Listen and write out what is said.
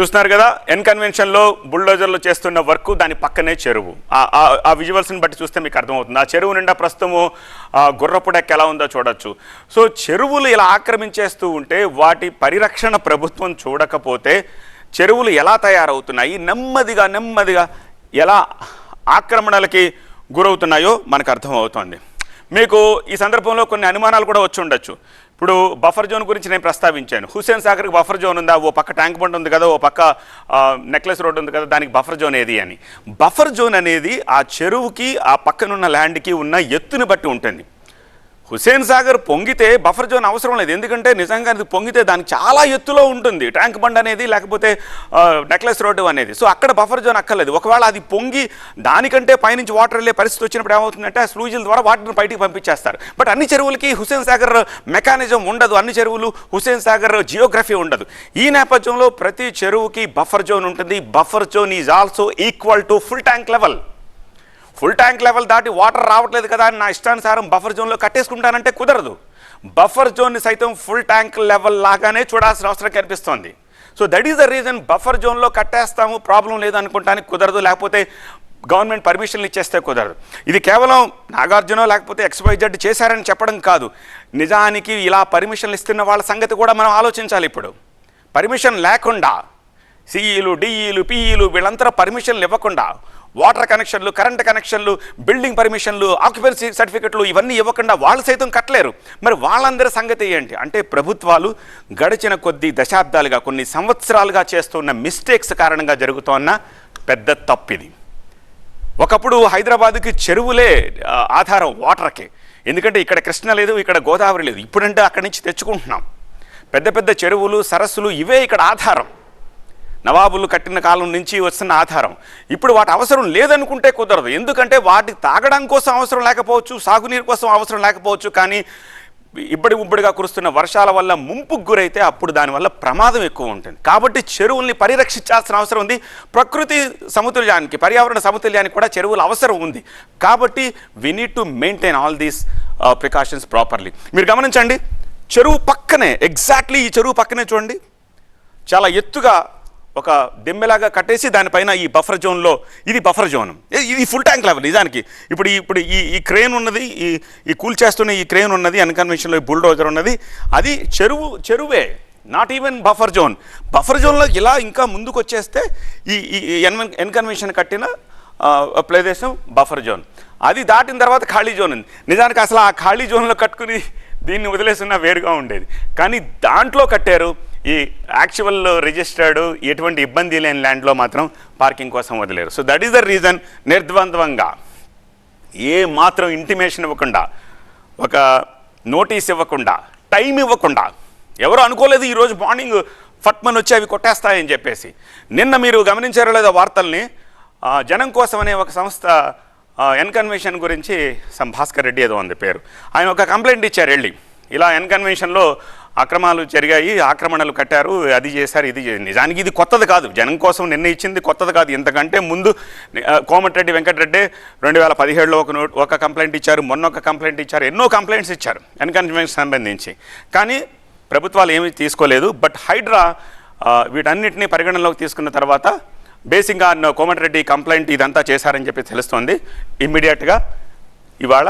చూస్తున్నారు కదా ఎన్ కన్వెన్షన్లో బుల్డోజర్లు చేస్తున్న వర్క్ దాని పక్కనే చెరువు. ఆ- ఆ- విజువల్స్ని బట్టి చూస్తే మీకు అర్థమవుతుంది. ఆ చెరువు నిండా ప్రస్తుతము ఆ, గుర్రపు ఎలా ఉందో చూడొచ్చు. సో చెరువులు ఇలా ఆక్రమించేస్తూ ఉంటే వాటి పరిరక్షణ ప్రభుత్వం చూడకపోతే చెరువులు ఎలా తయారవుతున్నాయి? నెమ్మదిగా నెమ్మదిగా ఎలా ఆక్రమణలకి గురవుతున్నాయో మనకు అర్థమవుతోంది. మీకు ఈ సందర్భంలో కొన్ని అనుమానాలు కూడా వచ్చి ఉండొచ్చు. ఇప్పుడు బఫర్ జోన్ గురించి నేను ప్రస్తావించాను. హుస్సేన్ సాగర్కి బఫర్ జోన్ ఉందా? ఓ పక్క ట్యాంక్ బండ్ ఉంది కదా ఓ పక్క నెక్లెస్ రోడ్ ఉంది కదా దానికి బఫర్ జోన్ ఏది అని. బఫర్ జోన్ అనేది ఆ చెరువుకి ఆ పక్కనున్న ల్యాండ్కి ఉన్న ఎత్తుని బట్టి ఉంటుంది. హుసేన్ సాగర్ పొంగితే బఫర్ జోన్ అవసరం లేదు. ఎందుకంటే నిజంగా అది పొంగితే దానికి చాలా ఎత్తులో ఉంటుంది. ట్యాంక్ బండ్ అనేది లేకపోతే నెక్లెస్ రోడ్డు అనేది. సో అక్కడ బఫర్ జోన్ అక్కర్లేదు. ఒకవేళ అది పొంగి దానికంటే పైనుంచి వాటర్ వెళ్ళే పరిస్థితి వచ్చినప్పుడు ఏమవుతుందంటే ఆ ద్వారా వాటిని బయటికి పంపించేస్తారు. బట్ అన్ని చెరువులకి హుసేన్ సాగర్ మెకానిజం ఉండదు. అన్ని చెరువులు హుసేన్ సాగర్ జియోగ్రఫీ ఉండదు. ఈ నేపథ్యంలో ప్రతి చెరువుకి బఫర్ జోన్ ఉంటుంది. Buffer zone is also equal to full tank level. Full tank level దాటి వాటర్ రావట్లేదు కదా అని నా ఇష్టానుసారం బఫర్ జోన్లో కట్టేసుకుంటానంటే కుదరదు. బఫర్ జోన్ని సైతం ఫుల్ ట్యాంక్ లెవెల్ లాగానే చూడాల్సిన అవసరం కనిపిస్తోంది. So that is the reason buffer జోన్లో కట్టేస్తాము ప్రాబ్లం లేదనుకుంటానికి కుదరదు లేకపోతే గవర్నమెంట్ పర్మిషన్లు ఇచ్చేస్తే కుదరదు. ఇది కేవలం నాగార్జున లేకపోతే ఎక్స్వైజెడ్ చేశారని చెప్పడం కాదు. నిజానికి ఇలా పర్మిషన్లు ఇస్తున్న వాళ్ళ సంగతి కూడా మనం ఆలోచించాలి ఇప్పుడు. పర్మిషన్ లేకుండా సిఈలు డిఈలు పిఈలు వీళ్ళంతా పర్మిషన్లు ఇవ్వకుండా వాటర్ కనెక్షన్లు కరెంట్ కనెక్షన్లు బిల్డింగ్ పర్మిషన్లు ఆక్యుపెన్సీ సర్టిఫికెట్లు ఇవన్నీ ఇవ్వకుండా వాళ్ళు సైతం కట్టలేరు. మరి వాళ్ళందరి సంగతి ఏంటి? అంటే ప్రభుత్వాలు గడిచిన కొద్ది దశాబ్దాలుగా కొన్ని సంవత్సరాలుగా చేస్తున్న మిస్టేక్స్ కారణంగా జరుగుతోన్న పెద్ద తప్పిది. ఒకప్పుడు హైదరాబాద్కి చెరువులే ఆధారం వాటర్కి. ఎందుకంటే ఇక్కడ కృష్ణ లేదు ఇక్కడ గోదావరి లేదు. ఇప్పుడంటే అక్కడి నుంచి తెచ్చుకుంటున్నాం. పెద్ద పెద్ద చెరువులు సరస్సులు ఇవే ఇక్కడ ఆధారం. నవాబులు కట్టిన కాలం నుంచి వస్తున్న ఆధారం. ఇప్పుడు వాటి అవసరం లేదనుకుంటే కుదరదు. ఎందుకంటే వాటి తాగడం కోసం అవసరం లేకపోవచ్చు సాగునీరు కోసం అవసరం లేకపోవచ్చు కానీ ఇబ్బడి ఉబ్బడిగా కురుస్తున్న వర్షాల వల్ల ముంపుకు గురైతే అప్పుడు దానివల్ల ప్రమాదం ఎక్కువ ఉంటుంది. కాబట్టి చెరువుల్ని పరిరక్షించాల్సిన అవసరం ఉంది. ప్రకృతి సమతుల్యానికి పర్యావరణ సమతుల్యానికి కూడా చెరువుల అవసరం ఉంది. కాబట్టి we need to maintain all these precautions properly మీరు గమనించండి చెరువు పక్కనే ఎగ్జాక్ట్లీ ఈ చెరువు పక్కనే చూడండి. చాలా ఎత్తుగా ఒక దిమ్మెలాగా కట్టేసి దానిపైన ఈ బఫర్ జోన్లో ఇది బఫర్ జోన్. ఇది- ఇది ఫుల్ ట్యాంక్ లెవెల్ నిజానికి. ఇప్పుడు ఇప్పుడు ఈ ఈ క్రెయిన్ ఉన్నది ఈ ఈ కూల్ చేస్తున్న ఈ క్రెయిన్ ఉన్నది అన్కన్వెన్షన్లో ఈ బుల్డోజర్ ఉన్నది అది చెరువు చెరువే not even buffer zone buffer జోన్లో ఇలా ఇంకా ముందుకు వచ్చేస్తే ఈ ఈ ఎన్ ఎన్కన్వెన్షన్ కట్టిన ప్రదేశం బఫర్ జోన్. అది దాటిన తర్వాత ఖాళీ జోన్ ఉంది. నిజానికి అసలు ఆ ఖాళీ జోన్లో కట్టుకుని దీన్ని వదిలేస్తున్నా వేరుగా ఉండేది. కానీ దాంట్లో కట్టారు ఈ యాక్చువల్ రిజిస్టర్డ్ ఎటువంటి ఇబ్బంది లేని ల్యాండ్లో మాత్రం పార్కింగ్ కోసం వదిలేరు. So that is the reason నిర్ద్వంద్వంగా ఏ మాత్రం ఇంటిమేషన్ ఇవ్వకుండా ఒక నోటీస్ ఇవ్వకుండా టైం ఇవ్వకుండా ఎవరు అనుకోలేదు ఈరోజు మార్నింగ్ ఫట్మన్ వచ్చి అవి కొట్టేస్తాయని చెప్పేసి. నిన్న మీరు గమనించారో లేదో వార్తల్ని జనం కోసం అనే ఒక సంస్థ ఎన్కన్వెన్షన్ గురించి సం భాస్కర్ రెడ్డి ఏదో ఉంది పేరు. ఆయన ఒక కంప్లైంట్ ఇచ్చారు వెళ్ళి. ఇలా ఎన్కన్వెన్షన్లో అక్రమాలు జరిగాయి ఆక్రమణలు కట్టారు అది చేశారు ఇది నిజానికి ఇది కొత్తది కాదు. జనం కోసం నిర్ణయించింది కొత్తది కాదు. ఇంతకంటే ముందు కోమటిరెడ్డి వెంకటరెడ్డి రెండు వేల పదిహేడులో ఒక నోట్ ఒక కంప్లైంట్ ఇచ్చారు మొన్న ఒక కంప్లైంట్ ఇచ్చారు ఎన్నో కంప్లైంట్స్ ఇచ్చారు ఎన్కరేజ్మెంట్ సంబంధించి. కానీ ప్రభుత్వాలు ఏమీ తీసుకోలేదు. బట్ హైడ్రా వీటన్నిటినీ వీటన్నిటిని పరిగణనలోకి తీసుకున్న తర్వాత బేసిక్గా కోమటిరెడ్డి కంప్లైంట్ ఇదంతా చేశారని చెప్పి తెలుస్తోంది. ఇమ్మీడియట్గా ఇవాళ